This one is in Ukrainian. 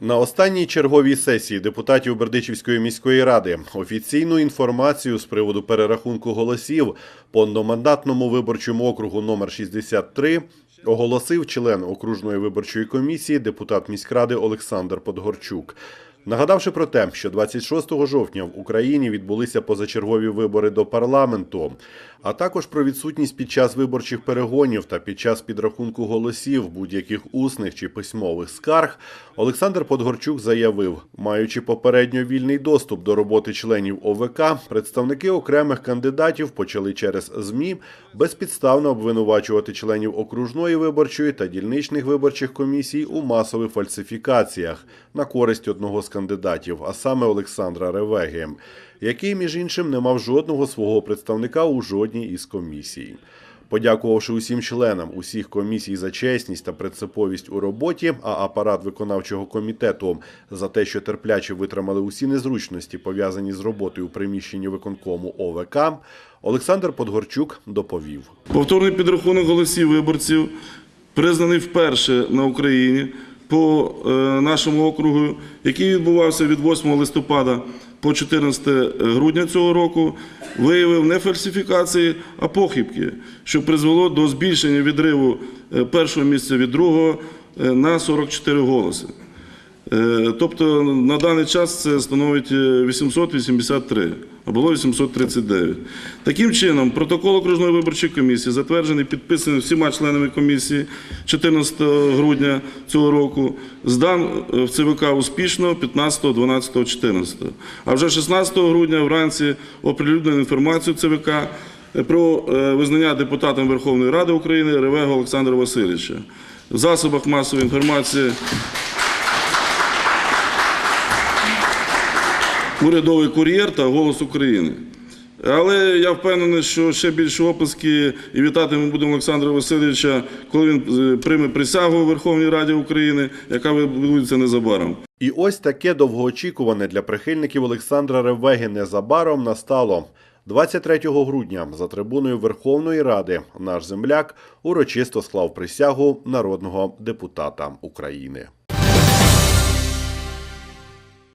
На останній черговій сесії депутатів Бердичівської міської ради офіційну інформацію з приводу перерахунку голосів по одномандатному виборчому округу номер 63 оголосив член окружної виборчої комісії депутат міськради Олександр Подгорчук. Нагадавши про те, що 26 жовтня в Україні відбулися позачергові вибори до парламенту, а також про відсутність під час виборчих перегонів та під час підрахунку голосів будь-яких усних чи письмових скарг, Олександр Подгорчук заявив, маючи попередньо вільний доступ до роботи членів ОВК, представники окремих кандидатів почали через ЗМІ безпідставно обвинувачувати членів окружної виборчої та дільничних виборчих комісій у масових фальсифікаціях на користь одного з кандидатів, а саме Олександра Ревеги, який, між іншим, не мав жодного свого представника у жодній із комісій. Подякувавши усім членам усіх комісій за чесність та принциповість у роботі, а апарат виконавчого комітету за те, що терпляче витримали усі незручності, пов'язані з роботою у приміщенні виконкому ОВК, Олександр Подгорчук доповів. Повторний підрахунок голосів виборців признаний вперше на Україні по е, нашому округу, який відбувався від 8 листопада по 14 грудня цього року, виявив не фальсифікації, а похибки, що призвело до збільшення відриву е, першого місця від другого е, на 44 голоси. Е, Тобто на даний час це становить е, 883, а було 839. Таким чином, протокол окружної виборчої комісії затверджений, підписаний всіма членами комісії 14 грудня цього року, здан е, в ЦВК успішно 15, 12, 14. А вже 16 грудня вранці оприлюднено інформацію ЦВК е, про е, визнання депутатом Верховної Ради України Ревего Олександра Васильовича. В засобах масової інформації урядовий кур'єр та голос України. Але я впевнений, що ще більше оплески і вітати ми будемо Олександра Васильовича, коли він е, прийме присягу у Верховній Раді України, яка відбудеться незабаром. І ось таке довгоочікуване для прихильників Олександра Ревеги незабаром настало. 23 грудня за трибуною Верховної Ради наш земляк урочисто склав присягу народного депутата України.